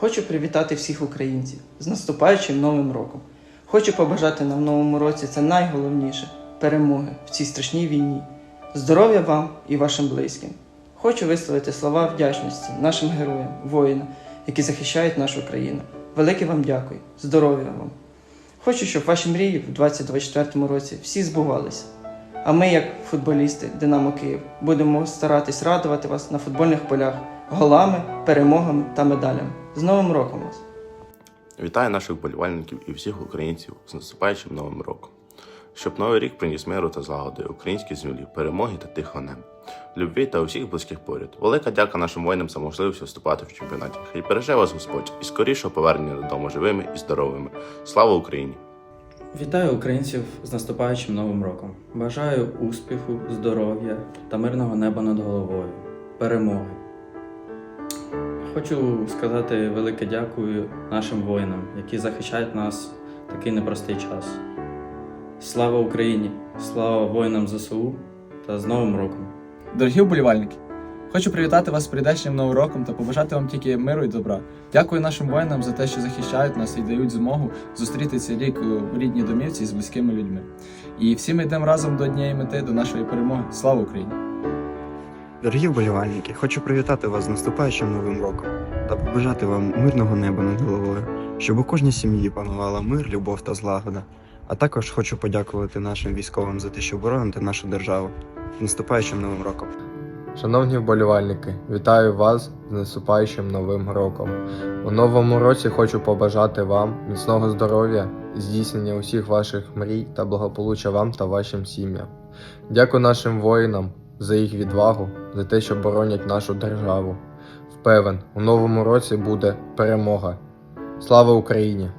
Хочу привітати всіх українців з наступаючим новим роком. Хочу побажати нам в новому році це найголовніше перемоги в цій страшній війні. Здоров'я вам і вашим близьким. Хочу висловити слова вдячності нашим героям, воїнам, які захищають нашу країну. Велике вам дякую, здоров'я вам. Хочу, щоб ваші мрії в 2024 році всі збувалися. А ми, як футболісти Динамо Київ, будемо старатись радувати вас на футбольних полях голами, перемогами та медалями. З Новим роком вас! Вітаю наших вболівальників і всіх українців з наступаючим новим роком. Щоб новий рік приніс миру та злагоди українській землі, перемоги та тихого неба, любві та усіх близьких поряд. Велика дяка нашим воїнам за можливість виступати в чемпіонаті. Хай береже вас Господь і скорішого повернення додому живими і здоровими. Слава Україні! Вітаю українців з наступаючим новим роком. Бажаю успіху, здоров'я та мирного неба над головою, перемоги. Хочу сказати велике дякую нашим воїнам, які захищають нас в такий непростий час. Слава Україні! Слава воїнам ЗСУ та з Новим роком! Дорогі вболівальники, хочу привітати вас з прийдешнім новим роком та побажати вам тільки миру і добра. Дякую нашим воїнам за те, що захищають нас і дають змогу зустріти цей рік у рідній домівці з близькими людьми. І всі ми йдемо разом до однієї мети, до нашої перемоги. Слава Україні! Дорогі вболівальники, хочу привітати вас з наступаючим новим роком та побажати вам мирного неба над головою, щоб у кожній сім'ї панувала мир, любов та злагода. А також хочу подякувати нашим військовим за те, що бороните нашу державу. З наступаючим новим роком! Шановні вболівальники, вітаю вас з наступаючим новим роком. У новому році хочу побажати вам міцного здоров'я, здійснення усіх ваших мрій та благополуччя вам та вашим сім'ям. Дякую нашим воїнам за їх відвагу, за те, що боронять нашу державу. Впевнен, у новому році буде перемога. Слава Україні!